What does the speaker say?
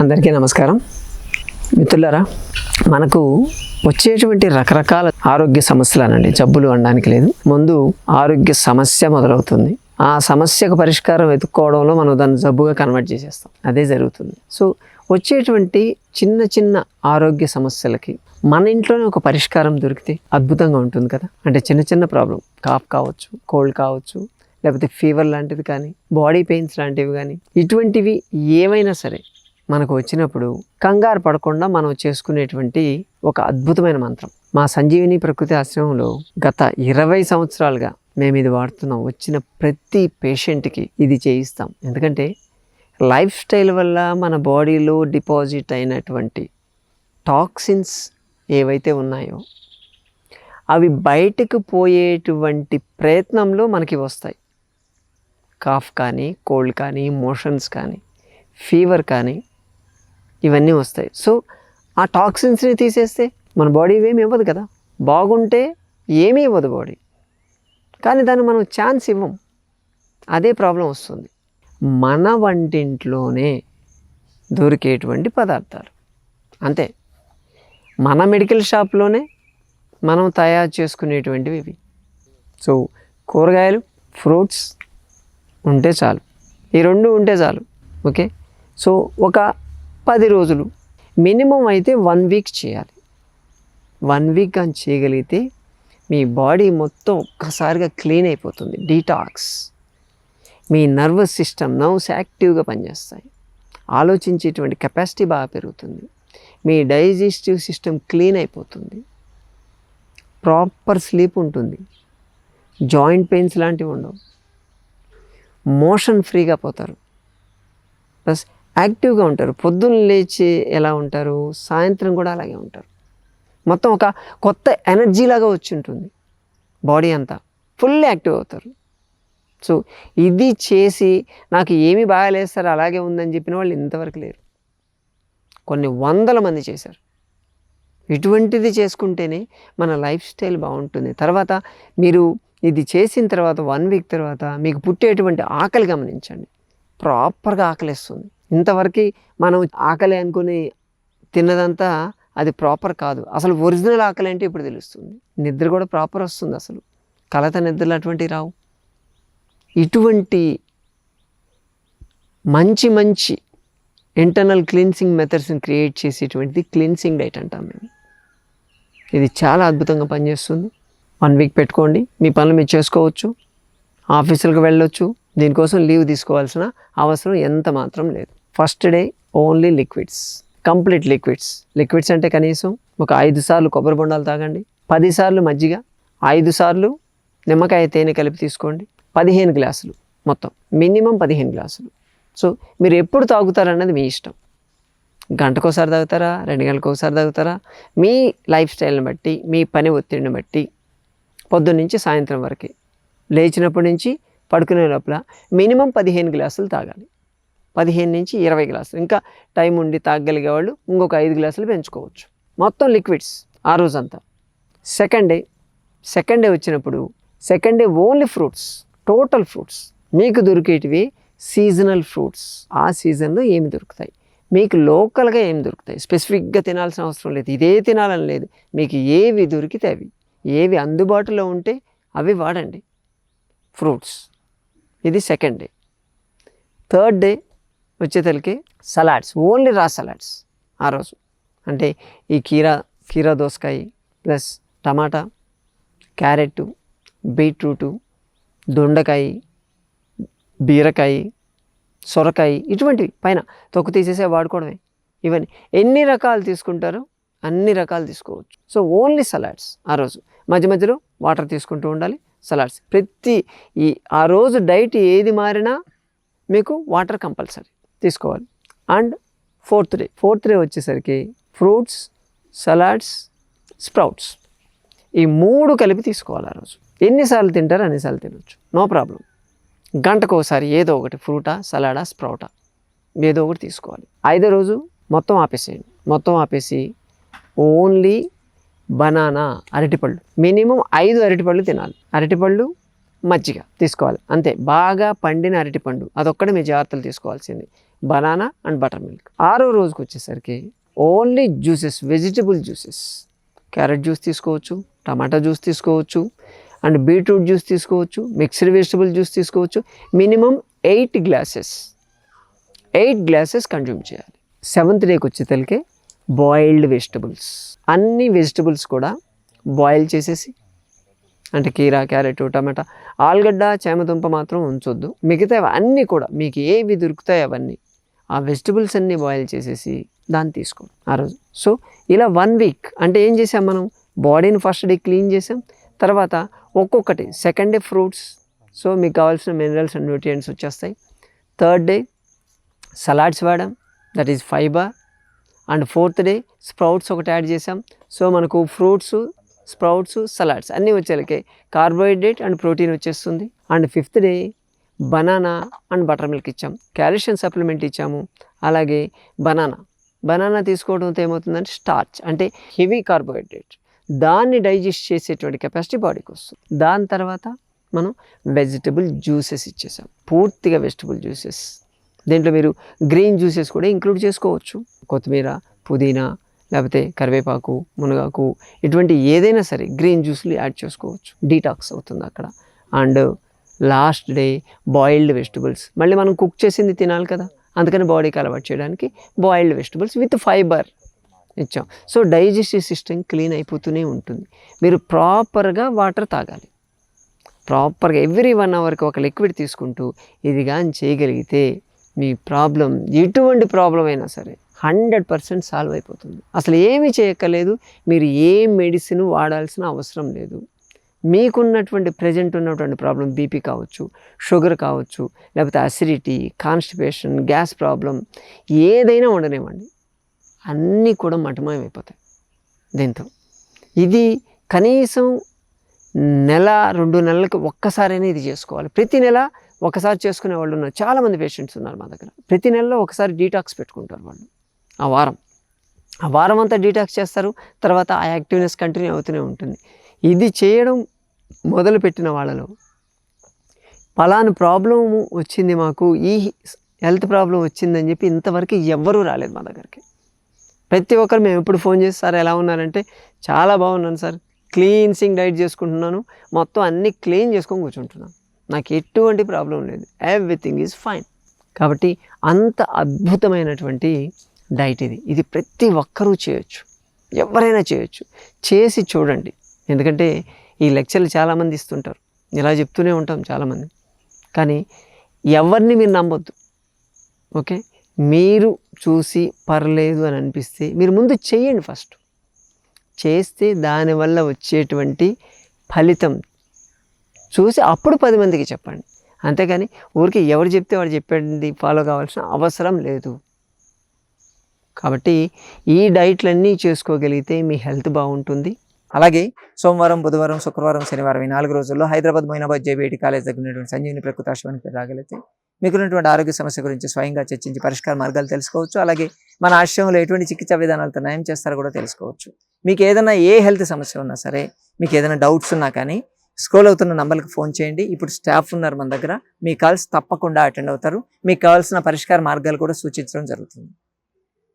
అందరికీ నమస్కారం. మిత్రులారా మనకు వచ్చేటువంటి రకరకాల ఆరోగ్య సమస్యలు అనండి జబ్బులు అనడానికి లేదు. ముందు ఆరోగ్య సమస్య మొదలవుతుంది. ఆ సమస్యకు పరిష్కారం వెతుక్కోవడంలో మనం దాన్ని జబ్బుగా కన్వర్ట్ చేసేస్తాం. అదే జరుగుతుంది. సో వచ్చేటువంటి చిన్న చిన్న ఆరోగ్య సమస్యలకి మన ఇంట్లోనే ఒక పరిష్కారం దొరికితే అద్భుతంగా ఉంటుంది కదా. అంటే చిన్న చిన్న ప్రాబ్లం కాఫ్ కావచ్చు కోల్డ్ కావచ్చు లేకపోతే ఫీవర్ లాంటిది కానీ బాడీ పెయిన్స్ లాంటివి కానీ ఇటువంటివి ఏమైనా సరే మనకు వచ్చినప్పుడు కంగారు పడకుండా మనం చేసుకునేటువంటి ఒక అద్భుతమైన మంత్రం. మా సంజీవిని ప్రకృతి ఆశ్రమంలో గత ఇరవై సంవత్సరాలుగా మేము ఇది వాడుతున్నాం. వచ్చిన ప్రతి పేషెంట్కి ఇది చేయిస్తాం. ఎందుకంటే లైఫ్ స్టైల్ వల్ల మన బాడీలో డిపాజిట్ అయినటువంటి టాక్సిన్స్ ఏవైతే ఉన్నాయో అవి బయటకు పోయేటువంటి ప్రయత్నంలో మనకి వస్తాయి. కాఫ్ కానీ కోల్డ్ కానీ మోషన్స్ కానీ ఫీవర్ కానీ ఇవన్నీ వస్తాయి. సో ఆ టాక్సిన్స్ని తీసేస్తే మన బాడీ ఏమి ఇవ్వదు కదా? బాగుంటే ఏమీ ఇవ్వదు బాడీ కానీ దాన్ని మనం ఛాన్స్ ఇవ్వం. అదే ప్రాబ్లం వస్తుంది. మన వంటింట్లోనే దొరికేటువంటి పదార్థాలు. అంతే. మన మెడికల్ షాప్లోనే మనం తయారు చేసుకునేటువంటివి ఇవి. సో కూరగాయలు ఫ్రూట్స్ ఉంటే చాలు. ఈ రెండు ఉంటే చాలు. ఓకే? సో ఒక పది రోజులు. మినిమం అయితే వన్ వీక్ చేయాలి. వన్ వీక్ కానీ చేయగలిగితే మీ బాడీ మొత్తం ఒక్కసారిగా క్లీన్ అయిపోతుంది. డీటాక్స్. మీ నర్వస్ సిస్టమ్ నర్వ్స్ యాక్టివ్గా పనిచేస్తాయి. ఆలోచించేటువంటి కెపాసిటీ బాగా పెరుగుతుంది. మీ డైజెస్టివ్ సిస్టమ్ క్లీన్ అయిపోతుంది. ప్రాపర్ స్లీప్ ఉంటుంది. జాయింట్ పెయిన్స్ లాంటివి ఉండవు. మోషన్ ఫ్రీగా పోతారు. ప్లస్ యాక్టివ్గా ఉంటారు. పొద్దున్న లేచి ఎలా ఉంటారు? సాయంత్రం కూడా అలాగే ఉంటారు. మొత్తం ఒక కొత్త ఎనర్జీ లాగా వచ్చి ఉంటుంది బాడీ అంతా ఫుల్ యాక్టివ్ అవుతారు. సో ఇది చేసి నాకు ఏమి బాగాలేదు సార్ అలాగే ఉందని చెప్పిన వాళ్ళు ఇంతవరకు లేరు. కొన్ని వందల మంది చేశారు. ఇటువంటిది చేసుకుంటేనే మన లైఫ్ స్టైల్ బాగుంటుంది. తర్వాత మీరు ఇది చేసిన తర్వాత వన్ వీక్ తర్వాత మీకు పుట్టేటువంటి ఆకలి గమనించండి. ప్రాపర్గా ఆకలిస్తుంది. ఇంతవరకు మనం ఆకలి అనుకుని తిన్నదంతా అది ప్రాపర్ కాదు. అసలు ఒరిజినల్ ఆకలి అంటే ఇప్పుడు తెలుస్తుంది. నిద్ర కూడా ప్రాపర్ వస్తుంది అసలు. కలత నిద్రలు అటువంటివి రావు. ఇటువంటి మంచి మంచి ఇంటర్నల్ క్లీన్సింగ్ మెథడ్స్ని క్రియేట్ చేసేటువంటిది క్లీన్సింగ్ డైట్ అంటాం మేము. ఇది చాలా అద్భుతంగా పనిచేస్తుంది. వన్ వీక్ పెట్టుకోండి. మీ పనులు మీరు చేసుకోవచ్చు. ఆఫీసులకు వెళ్ళొచ్చు. దీనికోసం లీవ్ తీసుకోవాల్సిన అవసరం ఎంత మాత్రం లేదు. First day only liquids complete liquids. Liquids అంటే కనీసం ఒక ఐదు సార్లు కొబ్బరి బొండాలు తాగండి పది సార్లు మజ్జిగ ఐదు సార్లు నిమ్మకాయ తేనె కలిపి తీసుకోండి పదిహేను గ్లాసులు మొత్తం మినిమం పదిహేను గ్లాసులు. సో మీరు ఎప్పుడు తాగుతారన్నది మీ ఇష్టం. గంటకోసారి తాగుతారా రెండు గంటలకు ఒకసారి తాగుతారా? మీ లైఫ్ స్టైల్ని బట్టి మీ పని ఒత్తిడిని బట్టి పొద్దున్న నుంచి సాయంత్రం వరకే. లేచినప్పటి నుంచి పడుకునే లోపల మినిమం పదిహేను గ్లాసులు తాగాలి. పదిహేను నుంచి ఇరవై గ్లాసులు. ఇంకా టైం ఉండి తాగలిగే వాళ్ళు ఇంకొక ఐదు గ్లాసులు పెంచుకోవచ్చు. మొత్తం లిక్విడ్స్ ఆ రోజంతా. Second day. సెకండ్ డే వచ్చినప్పుడు second day only fruits total fruits. మీకు దొరికేటివి సీజనల్ ఫ్రూట్స్. ఆ సీజన్లో ఏమి దొరుకుతాయి? మీకు లోకల్గా ఏమి దొరుకుతాయి? స్పెసిఫిక్గా తినాల్సిన అవసరం లేదు. ఇదే తినాలని లేదు. మీకు ఏవి దొరికితే అవి. ఏవి అందుబాటులో ఉంటే అవి వాడండి. ఫ్రూట్స్. ఇది second day. Third day. వచ్చేతలకి salads only raw salads ఆ రోజు. అంటే ఈ కీరా కీరా దోసకాయ ప్లస్ టమాటా క్యారెట్ బీట్రూటు దొండకాయ బీరకాయ సొరకాయ ఇటువంటివి పైన తొక్కు తీసేసే వాడుకోవడమే. ఇవన్నీ ఎన్ని రకాలు తీసుకుంటారో అన్ని రకాలు తీసుకోవచ్చు. సో ఓన్లీ సలాడ్స్ ఆ రోజు. మధ్య మధ్యలో వాటర్ తీసుకుంటూ ఉండాలి సలాడ్స్. ప్రతి ఈ ఆ రోజు డైట్ ఏది మారినా మీకు వాటర్ కంపల్సరీ. తీసుకోవాలి. And fourth day fourth day వచ్చేసరికి ఫ్రూట్స్ సలాడ్స్ స్ప్రౌట్స్. ఈ మూడు కలిపి తీసుకోవాలి ఆ రోజు. ఎన్నిసార్లు తింటారో అన్నిసార్లు తినొచ్చు. No problem. గంటకు ఒకసారి ఏదో ఒకటి ఫ్రూటా సలాడా స్ప్రౌటా ఏదో ఒకటి తీసుకోవాలి. ఐదో రోజు మొత్తం ఆపేసేయండి. మొత్తం ఆపేసి ఓన్లీ బనానా అరటిపళ్ళు. మినిమం ఐదు అరటిపళ్ళు తినాలి. అరటిపళ్ళు మజ్జిగ తీసుకోవాలి. అంతే బాగా పండిన అరటిపండు అదొక్కడే మీ జాగ్రత్తలు తీసుకోవాల్సింది. Banana and butter milk. ఆరో రోజుకి వచ్చేసరికి only juices vegetable juices. Carrot juice తీసుకోవచ్చు టమాటా జ్యూస్ తీసుకోవచ్చు అండ్ బీట్రూట్ జ్యూస్ తీసుకోవచ్చు మిక్స్డ్ వెజిటబుల్ జ్యూస్ తీసుకోవచ్చు. Minimum eight glasses eight glasses consume చేయాలి. సెవెంత్ డేకి వచ్చేసరికి బాయిల్డ్ వెజిటబుల్స్. అన్ని వెజిటబుల్స్ కూడా బాయిల్ చేసేసి అంటే కీరా క్యారెట్ టమాటా ఆలుగడ్డ చేమదుంప మాత్రం ఉంచొద్దు. మిగతా అన్నీ కూడా మీకు ఏవి దొరుకుతాయి అవన్నీ ఆ వెజిటబుల్స్ అన్నీ బాయిల్ చేసేసి దాన్ని తీసుకో ఆ రోజు. సో ఇలా వన్ వీక్ అంటే ఏం చేసాం మనం? బాడీని ఫస్ట్ డే క్లీన్ చేసాం. తర్వాత ఒక్కొక్కటి సెకండ్ డే ఫ్రూట్స్. సో మీకు కావాల్సిన మినరల్స్ అండ్ న్యూట్రియంట్స్ వచ్చేస్తాయి. Third day salads వాడాం. That is fibre. And fourth day sprouts ఒకటి యాడ్ చేసాం. సో మనకు ఫ్రూట్స్ స్ప్రౌట్స్ సలాడ్స్ అన్నీ వచ్చేలకే. కార్బోహైడ్రేట్ అండ్ ప్రోటీన్ వచ్చేస్తుంది. And fifth day banana and butter milk ఇచ్చాం. కాల్షియం సప్లిమెంట్ ఇచ్చాము. అలాగే బనానా. బనానా తీసుకోవడంతో ఏమవుతుందంటే స్టార్చ్ అంటే హెవీ కార్బోహైడ్రేట్. దాన్ని డైజెస్ట్ చేసేటువంటి కెపాసిటీ బాడీకి వస్తుంది. దాని తర్వాత మనం వెజిటబుల్ జ్యూసెస్ ఇచ్చేసాం. పూర్తిగా వెజిటబుల్ జ్యూసెస్. దీంట్లో మీరు గ్రీన్ జ్యూసెస్ కూడా ఇంక్లూడ్ చేసుకోవచ్చు. కొత్తిమీర పుదీనా లేకపోతే కరివేపాకు మునగాకు ఇటువంటి ఏదైనా సరే గ్రీన్ జ్యూస్లు యాడ్ చేసుకోవచ్చు. డీటాక్స్ అవుతుంది అక్కడ. And last day boiled vegetables. మళ్ళీ మనం కుక్ చేసింది తినాలి కదా. అందుకని బాడీకి అలవాటు చేయడానికి బాయిల్డ్ వెజిటబుల్స్ విత్ ఫైబర్ ఇచ్చాం. సో డైజెస్టివ్ సిస్టమ్ క్లీన్ అయిపోతూనే ఉంటుంది. మీరు ప్రాపర్గా వాటర్ తాగాలి. ప్రాపర్గా ఎవ్రీ వన్ అవర్కి ఒక లిక్విడ్ తీసుకుంటూ ఇది కానీ చేయగలిగితే మీ ప్రాబ్లం ఎటువంటి ప్రాబ్లం అయినా సరే హండ్రెడ్ పర్సెంట్ సాల్వ్ అయిపోతుంది. అసలు ఏమి చేయక్కలేదు మీరు ఏ మెడిసిన్ వాడాల్సిన అవసరం లేదు. మీకున్నటువంటి ప్రజెంట్ ఉన్నటువంటి ప్రాబ్లం బీపీ కావచ్చు షుగర్ కావచ్చు లేకపోతే అసిడిటీ కాన్స్టిపేషన్ గ్యాస్ ప్రాబ్లం ఏదైనా ఉండనివ్వండి. అన్నీ కూడా మటమయం అయిపోతాయి దీంతో. ఇది కనీసం నెల రెండు నెలలకు ఒక్కసారైనా ఇది చేసుకోవాలి. ప్రతి నెల ఒకసారి చేసుకునే వాళ్ళు ఉన్నారు చాలామంది పేషెంట్స్ ఉన్నారు మా దగ్గర. ప్రతి నెలలో ఒకసారి డీటాక్స్ పెట్టుకుంటారు వాళ్ళు. ఆ వారం. ఆ వారం అంతా డీటాక్స్ చేస్తారు తర్వాత ఆ యాక్టివ్నెస్ కంటిన్యూ అవుతూనే ఉంటుంది. ఇది చేయడం మొదలుపెట్టిన వాళ్ళలో. పలాను ప్రాబ్లం వచ్చింది మాకు ఈ హెల్త్ ప్రాబ్లం వచ్చిందని చెప్పి ఇంతవరకు ఎవ్వరూ రాలేదు మా దగ్గరికి. ప్రతి ఒక్కరు మేము ఎప్పుడు ఫోన్ చేసి సార్ ఎలా ఉన్నారంటే చాలా బాగున్నాను సార్. క్లీన్సింగ్ డైట్ చేసుకుంటున్నాను. మొత్తం అన్నీ క్లీన్ చేసుకొని కూర్చుంటున్నాను. నాకు ఎటువంటి ప్రాబ్లం లేదు. ఎవ్రీథింగ్ ఈజ్ ఫైన్ కాబట్టి అంత అద్భుతమైనటువంటి డైట్ ఇది. ఇది ప్రతి ఒక్కరూ చేయొచ్చు. ఎవరైనా చేయొచ్చు. చేసి చూడండి. ఎందుకంటే ఈ లెక్చర్లు చాలామంది ఇస్తుంటారు. ఇలా చెప్తూనే ఉంటాం చాలామంది. కానీ ఎవరిని మీరు నమ్మొద్దు. ఓకే? మీరు చూసి పర్లేదు అని అనిపిస్తే మీరు ముందు చేయండి ఫస్ట్. చేస్తే దానివల్ల వచ్చేటువంటి ఫలితం చూసి అప్పుడు పది మందికి చెప్పండి. అంతేగాని ఊరికి ఎవరు చెప్తే వాడు చెప్పేది ఫాలో కావాల్సిన అవసరం లేదు. కాబట్టి ఈ డైట్లన్నీ చేసుకోగలిగితే మీ హెల్త్ బాగుంటుంది. అలాగే సోమవారం బుధవారం శుక్రవారం శనివారం ఈ నాలుగు రోజుల్లో హైదరాబాద్ మొయినాబాద్ జేబీఐటి కాలేజ్ దగ్గర ఉన్నటువంటి సంజీవిని ప్రకృతి ఆశ్రమానికి రాగలిగితే మీకున్నటువంటి ఆరోగ్య సమస్య గురించి స్వయంగా చర్చించి పరిష్కార మార్గాలు తెలుసుకోవచ్చు. అలాగే మన ఆశ్రమంలో ఎటువంటి చికిత్సా విధానాలతో నయం చేస్తారో కూడా తెలుసుకోవచ్చు. మీకు ఏదైనా ఏ హెల్త్ సమస్య ఉన్నా సరే మీకు ఏదైనా డౌట్స్ ఉన్నా కానీ స్క్రోల్ అవుతున్న నంబర్కి ఫోన్ చేయండి. ఇప్పుడు స్టాఫ్ ఉన్నారు మన దగ్గర. మీ కాల్స్ తప్పకుండా అటెండ్ అవుతారు. మీకు కావాల్సిన పరిష్కార మార్గాలు కూడా సూచించడం జరుగుతుంది.